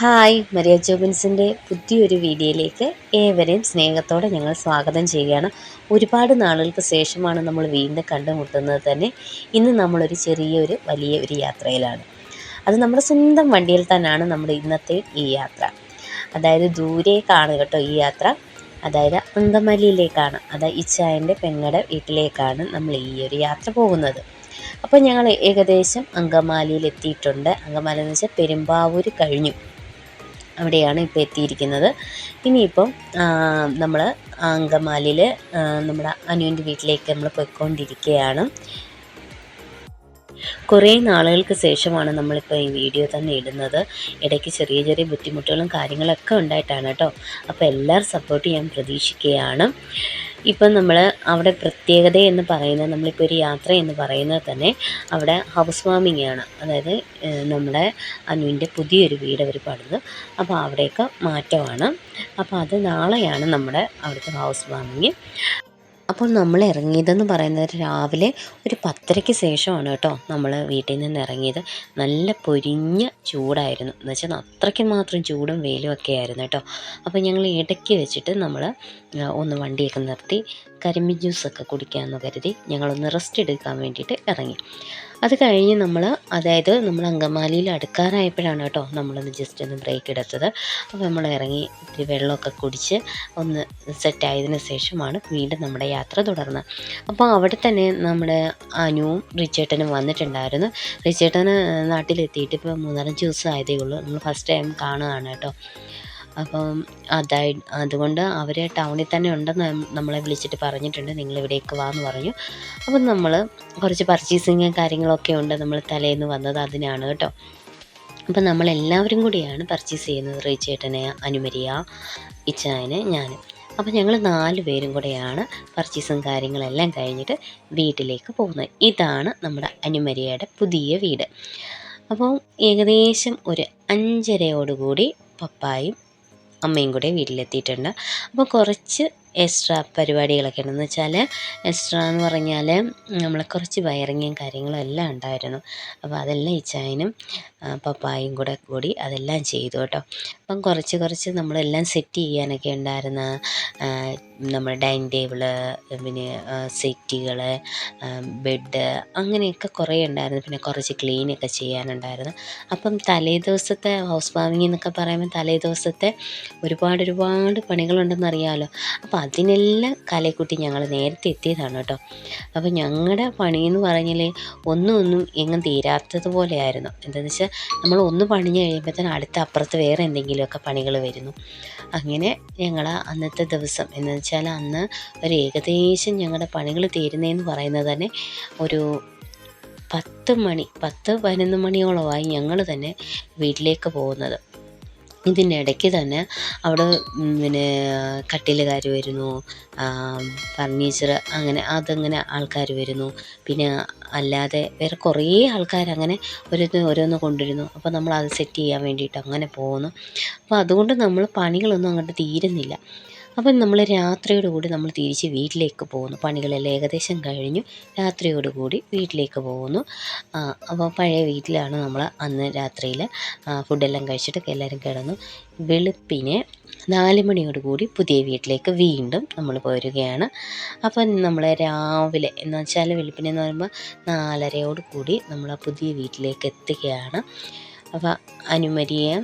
Hi Maria ജോബിൻസിന്റെ പുതിയൊരു വീഡിയോയിലേക്ക് ഏവരെയും സ്നേഹത്തോടെ ഞങ്ങൾ സ്വാഗതം ചെയ്യുകയാണ്. ഒരുപാട് നാളുകൾക്ക് ശേഷമാണ് നമ്മൾ വീണ്ടും കണ്ടുമുട്ടുന്നത് തന്നെ. ഇന്ന് നമ്മളൊരു ചെറിയൊരു വലിയ ഒരു യാത്രയിലാണ്. അത് നമ്മുടെ സ്വന്തം വണ്ടിയിൽ തന്നെയാണ് നമ്മുടെ ഇന്നത്തെ ഈ യാത്ര. അതായത് ദൂരേക്കാണ് കേട്ടോ ഈ യാത്ര. അതായത് അങ്കമാലിയിലേക്കാണ് അതായത് ഇച്ചായന്റെ പെങ്ങടെ വീട്ടിലേക്കാണ് നമ്മൾ ഈ ഒരു യാത്ര പോകുന്നത്. അപ്പോൾ ഞങ്ങൾ ഏകദേശം അങ്കമാലിയിൽ എത്തിയിട്ടുണ്ട് അങ്കമാലി എന്ന് വെച്ചാൽ പെരുമ്പാവൂർ കഴിഞ്ഞു. അവിടെയാണ് ഇപ്പോൾ എത്തിയിരിക്കുന്നത്. ഇനിയിപ്പം നമ്മൾ അങ്കമാലിയിൽ നമ്മുടെ അനുവിന്റെ വീട്ടിലേക്ക് നമ്മൾ പോയിക്കൊണ്ടിരിക്കുകയാണ്. കുറേ നാളുകൾക്ക് ശേഷമാണ് നമ്മളിപ്പോൾ ഈ വീഡിയോ തന്നെ ഇടുന്നത്. ഇടയ്ക്ക് ചെറിയ ചെറിയ ബുദ്ധിമുട്ടുകളും കാര്യങ്ങളൊക്കെ ഉണ്ടായിട്ടാണ് കേട്ടോ. അപ്പോൾ എല്ലാവരും സപ്പോർട്ട് ചെയ്യാൻ പ്രതീക്ഷിക്കുകയാണ്. ഇപ്പം നമ്മൾ അവിടെ പ്രത്യേകത എന്ന് പറയുന്നത് നമ്മളിപ്പോൾ ഒരു യാത്ര എന്ന് പറയുന്നത് തന്നെ അവിടെ ഹൗസ് വാമിംഗ് ആണ്. അതായത് നമ്മുടെ അനുവിന്റെ പുതിയൊരു വീട് അവർ പണിത്. അപ്പോൾ അവിടേക്ക് മാറ്റമാണ്. അപ്പോൾ അത് നാളെയാണ് നമ്മുടെ അവിടുത്തെ ഹൗസ് വാമിങ് അപ്പോൾ നമ്മൾ ഇറങ്ങിയതെന്ന് പറയുന്നത് രാവിലെ ഒരു പത്തരയ്ക്ക് ശേഷമാണ് കേട്ടോ നമ്മൾ വീട്ടിൽ നിന്ന് ഇറങ്ങിയത്. നല്ല പൊരിഞ്ഞ ചൂടായിരുന്നു. എന്ന് വെച്ചാൽ അത്രയ്ക്ക് മാത്രം ചൂടും വെയിലും ഒക്കെ ആയിരുന്നു കേട്ടോ. അപ്പോൾ ഞങ്ങൾ ഇടയ്ക്ക് വെച്ചിട്ട് നമ്മൾ ഒന്ന് വണ്ടിയൊക്കെ നിർത്തി കരിമ്പിൻ ജ്യൂസൊക്കെ കുടിക്കാമെന്ന് കരുതി ഞങ്ങളൊന്ന് റെസ്റ്റ് എടുക്കാൻ വേണ്ടിയിട്ട് ഇറങ്ങി. അത് കഴിഞ്ഞ് നമ്മൾ അതായത് നമ്മൾ അങ്കമാലിയിൽ അടുക്കാറായപ്പോഴാണ് കേട്ടോ നമ്മളൊന്ന് ജസ്റ്റ് ഒന്ന് ബ്രേക്ക് എടുത്തത്. അപ്പോൾ നമ്മൾ ഇറങ്ങി ഇത്തിരി വെള്ളമൊക്കെ കുടിച്ച് ഒന്ന് സെറ്റായതിന് ശേഷമാണ് വീണ്ടും നമ്മുടെ യാത്ര തുടർന്നത് അപ്പോൾ അവിടെ തന്നെ നമ്മുടെ അനുവും റിച്ചേട്ടനും വന്നിട്ടുണ്ടായിരുന്നു. റിച്ചേട്ടന് നാട്ടിലെത്തിയിട്ട് ഇപ്പോൾ മൂന്നാലഞ്ച് ദിവസം ആയതേ ഉള്ളൂ. നമ്മൾ ഫസ്റ്റ് ടൈം കാണുകയാണ് കേട്ടോ. അപ്പം അതായി അതുകൊണ്ട് അവർ ടൗണിൽ തന്നെ ഉണ്ടെന്ന് നമ്മളെ വിളിച്ചിട്ട് പറഞ്ഞിട്ടുണ്ട്. നിങ്ങൾ ഇവിടേക്ക് വാ എന്ന് പറഞ്ഞു. അപ്പം നമ്മൾ കുറച്ച് പർച്ചേസിങ് കാര്യങ്ങളൊക്കെ ഉണ്ട് നമ്മൾ തലേന്ന് വന്നത് അതിനാണ് കേട്ടോ. അപ്പം നമ്മളെല്ലാവരും കൂടിയാണ് പർച്ചേസ് ചെയ്യുന്നത് റീച്ചേട്ടനെ അനുമരിയ ഇച്ചായന് ഞാനും. അപ്പം ഞങ്ങൾ നാല് പേരും കൂടെയാണ് പർച്ചേസും കാര്യങ്ങളെല്ലാം കഴിഞ്ഞിട്ട് വീട്ടിലേക്ക് പോകുന്നത്. ഇതാണ് നമ്മുടെ അനുമരിയയുടെ പുതിയ വീട്. അപ്പോൾ ഏകദേശം ഒരു അഞ്ചരയോടുകൂടി പപ്പായും അമ്മയും കൂടെ വീട്ടിലെത്തിയിട്ടുണ്ട്. അപ്പോൾ കുറച്ച് എക്സ്ട്രാ പരിപാടികളൊക്കെ ഉണ്ടെന്ന് വെച്ചാൽ എക്സ്ട്രാ എന്ന് പറഞ്ഞാൽ നമ്മൾ കുറച്ച് വയറിങ്ങും കാര്യങ്ങളും എല്ലാം ഉണ്ടായിരുന്നു. അപ്പോൾ അതെല്ലാം ഇച്ചായനും പപ്പായും കൂടെ കൂടി അതെല്ലാം ചെയ്തു കേട്ടോ. അപ്പം കുറച്ച് കുറച്ച് നമ്മളെല്ലാം സെറ്റ് ചെയ്യാനൊക്കെ ഉണ്ടായിരുന്ന നമ്മുടെ ഡൈനിങ് ടേബിൾ പിന്നെ സെറ്റുകൾ ബെഡ് അങ്ങനെയൊക്കെ കുറേ ഉണ്ടായിരുന്നു. പിന്നെ കുറച്ച് ക്ലീനൊക്കെ ചെയ്യാനുണ്ടായിരുന്നു. അപ്പം തലേ ദിവസത്തെ ഹൗസ് വാമിങ് എന്നൊക്കെ പറയുമ്പോൾ തലേ ദിവസത്തെ ഒരുപാട് ഒരുപാട് പണികളുണ്ടെന്ന് അറിയാമല്ലോ അപ്പോൾ അതിനെല്ലാം കലയെക്കുട്ടി ഞങ്ങൾ നേരത്തെ എത്തിയതാണ് കേട്ടോ. അപ്പോൾ ഞങ്ങളുടെ പണിയെന്ന് പറഞ്ഞാൽ ഒന്നും ഒന്നും എങ്ങും തീരാത്തതുപോലെയായിരുന്നു എന്താണെന്ന് വെച്ചാൽ നമ്മൾ ഒന്ന് പണിഞ്ഞ് തന്നെ അടുത്ത അപ്പുറത്ത് വേറെ എന്തെങ്കിലുമൊക്കെ പണികൾ വരുന്നു. അങ്ങനെ ഞങ്ങൾ അന്നത്തെ ദിവസം എന്ന് വെച്ചാൽ അന്ന് ഒരു ഏകദേശം ഞങ്ങളുടെ പണികൾ തീരുന്നതെന്ന് പറയുന്നത് തന്നെ ഒരു പത്ത് മണി പത്ത് പതിനൊന്ന് മണിയോളമായി ഞങ്ങൾ തന്നെ വീട്ടിലേക്ക് പോകുന്നത്. ഇതിനിടയ്ക്ക് തന്നെ അവിടെ പിന്നെ കട്ടിലുകാർ വരുന്നു ഫർണിച്ചർ അങ്ങനെ അതങ്ങനെ ആൾക്കാർ വരുന്നു. പിന്നെ അല്ലാതെ വേറെ കുറേ ആൾക്കാർ അങ്ങനെ ഓരോന്ന് ഓരോന്ന് കൊണ്ടുവരുന്നു. അപ്പോൾ നമ്മൾ അത് സെറ്റ് ചെയ്യാൻ വേണ്ടിയിട്ട് അങ്ങനെ പോകുന്നു. അപ്പോൾ അതുകൊണ്ട് നമ്മൾ പണികളൊന്നും അങ്ങോട്ട് തീരുന്നില്ല. അപ്പം നമ്മൾ രാത്രിയോടുകൂടി നമ്മൾ തിരിച്ച് വീട്ടിലേക്ക് പോകുന്നു. പണികളെല്ലാം ഏകദേശം കഴിഞ്ഞു. രാത്രിയോടുകൂടി വീട്ടിലേക്ക് പോകുന്നു. അപ്പോൾ പഴയ വീട്ടിലാണ് നമ്മൾ അന്ന് രാത്രിയിൽ ഫുഡെല്ലാം കഴിച്ചിട്ട് എല്ലാവരും കിടന്നു. വെളുപ്പിനെ നാല് മണിയോടുകൂടി പുതിയ വീട്ടിലേക്ക് വീണ്ടും നമ്മൾ പോരുകയാണ്. അപ്പം നമ്മൾ രാവിലെ എന്ന് വെച്ചാൽ വെളുപ്പിനെ എന്ന് പറയുമ്പോൾ നാലരയോട് കൂടി നമ്മൾ ആ പുതിയ വീട്ടിലേക്ക് എത്തുകയാണ്. അപ്പോൾ അനുമരിയെ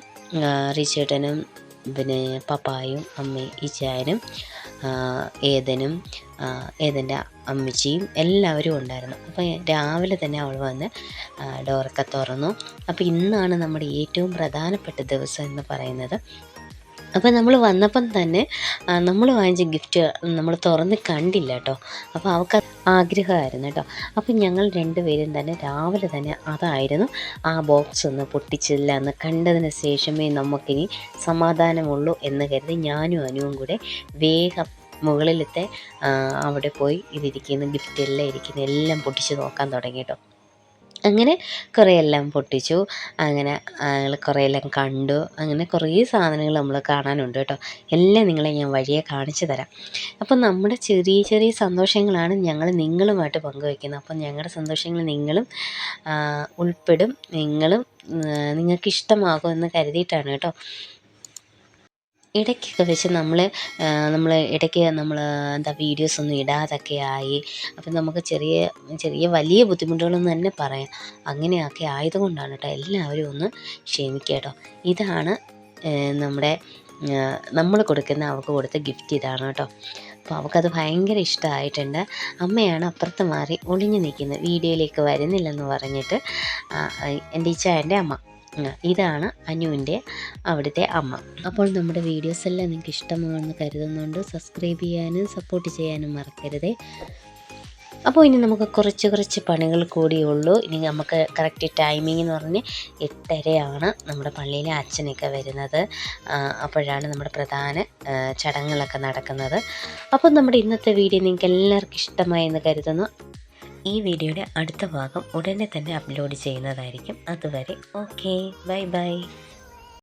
റിച്ചേട്ടനും പിന്നെ പപ്പായും അമ്മയും ഈച്ചായനും ഏതനും ഏതന്റെ അമ്മച്ചിയും എല്ലാവരും ഉണ്ടായിരുന്നു. അപ്പോൾ രാവിലെ തന്നെ അവൾ വന്ന് ഡോറൊക്കെ തുറന്നു. അപ്പോൾ ഇന്നാണ് നമ്മുടെ ഏറ്റവും പ്രധാനപ്പെട്ട ദിവസം എന്ന് പറയുന്നത് അപ്പോൾ നമ്മൾ വന്നപ്പം തന്നെ നമ്മൾ വാങ്ങിച്ച ഗിഫ്റ്റ് നമ്മൾ തുറന്ന് കണ്ടില്ല കേട്ടോ അപ്പോൾ അവൾക്ക് ആഗ്രഹമായിരുന്നു കേട്ടോ അപ്പം ഞങ്ങൾ രണ്ടുപേരും തന്നെ രാവിലെ തന്നെ അതായിരുന്നു ആ ബോക്സ് ഒന്ന് പൊട്ടിച്ചില്ല എന്ന് കണ്ടതിന് ശേഷമേ നമുക്കിനി സമാധാനമുള്ളൂ എന്ന് കരുതി ഞാനും അനുവും കൂടെ വേഗം മുകളിലത്തെ അവിടെ പോയി ഇതിരിക്കുന്ന ഗിഫ്റ്റ് എല്ലാം ഇരിക്കുന്ന എല്ലാം പൊട്ടിച്ച് നോക്കാൻ തുടങ്ങി കേട്ടോ അങ്ങനെ കുറേ എല്ലാം പൊട്ടിച്ചു. അങ്ങനെ ഞങ്ങൾ കുറേ എല്ലാം കണ്ടു. അങ്ങനെ കുറേ സാധനങ്ങൾ നമ്മൾ കാണാനുണ്ട് കേട്ടോ. എല്ലാം നിങ്ങളെ ഞാൻ വഴിയെ കാണിച്ചു തരാം. അപ്പം നമ്മുടെ ചെറിയ ചെറിയ സന്തോഷങ്ങളാണ് ഞങ്ങൾ നിങ്ങളുമായിട്ട് പങ്കുവയ്ക്കുന്നത്. അപ്പം ഞങ്ങളുടെ സന്തോഷങ്ങൾ നിങ്ങളും ഉൾപ്പെടും. നിങ്ങളും നിങ്ങൾക്ക് ഇഷ്ടമാകും എന്ന് കരുതിയിട്ടാണ് കേട്ടോ. ഇടയ്ക്കൊക്കെ വെച്ച് നമ്മൾ നമ്മൾ ഇടയ്ക്ക് നമ്മൾ എന്താ വീഡിയോസ് ഒന്നും ഇടാതൊക്കെ ആയി അപ്പം നമുക്ക് ചെറിയ ചെറിയ വലിയ ബുദ്ധിമുട്ടുകളെന്ന് തന്നെ പറയാം. അങ്ങനെയൊക്കെ ആയതുകൊണ്ടാണ് കേട്ടോ എല്ലാവരും ഒന്ന് ക്ഷമിക്കുക കേട്ടോ ഇതാണ് നമ്മുടെ നമ്മൾ കൊടുക്കുന്ന അവൾക്ക് കൊടുത്ത ഗിഫ്റ്റ് ഇതാണ് കേട്ടോ അപ്പോൾ അവൾക്കത് ഭയങ്കര ഇഷ്ടമായിട്ടുണ്ട്. അമ്മയാണ് അപ്പുറത്ത് മാറി ഒളിഞ്ഞു നിൽക്കുന്നത്. വീഡിയോയിലേക്ക് വരുന്നില്ലെന്ന് പറഞ്ഞിട്ട് എന്റെ ഇച്ചായന്റെ അമ്മ. ഉം, ഇതാണ് അനുവിന്റെ അവിടുത്തെ അമ്മ. അപ്പോൾ നമ്മുടെ വീഡിയോസ് എല്ലാം നിങ്ങൾക്ക് ഇഷ്ടമാണെന്ന് കരുതുന്നുണ്ട്. സബ്സ്ക്രൈബ് ചെയ്യാനും സപ്പോർട്ട് ചെയ്യാനും മറക്കരുതേ. അപ്പോൾ ഇനി നമുക്ക് കുറച്ച് കുറച്ച് പണികൾ കൂടിയേ ഉള്ളൂ. ഇനി നമുക്ക് കറക്റ്റ് ടൈമിംഗ് എന്ന് പറഞ്ഞ് എട്ടരയാണ് നമ്മുടെ പള്ളിയിലെ അച്ഛനൊക്കെ വരുന്നത്. അപ്പോഴാണ് നമ്മുടെ പ്രധാന ചടങ്ങുകളൊക്കെ നടക്കുന്നത്. അപ്പോൾ നമ്മുടെ ഇന്നത്തെ വീഡിയോ നിങ്ങൾക്ക് എല്ലാവർക്കും ഇഷ്ടമായി എന്ന് കരുതുന്നു. ഈ വീഡിയോയുടെ അടുത്ത ഭാഗം ഉടനെ തന്നെ അപ്ലോഡ് ചെയ്യുന്നതായിരിക്കും. അതുവരെ ഓക്കെ ബൈ ബൈ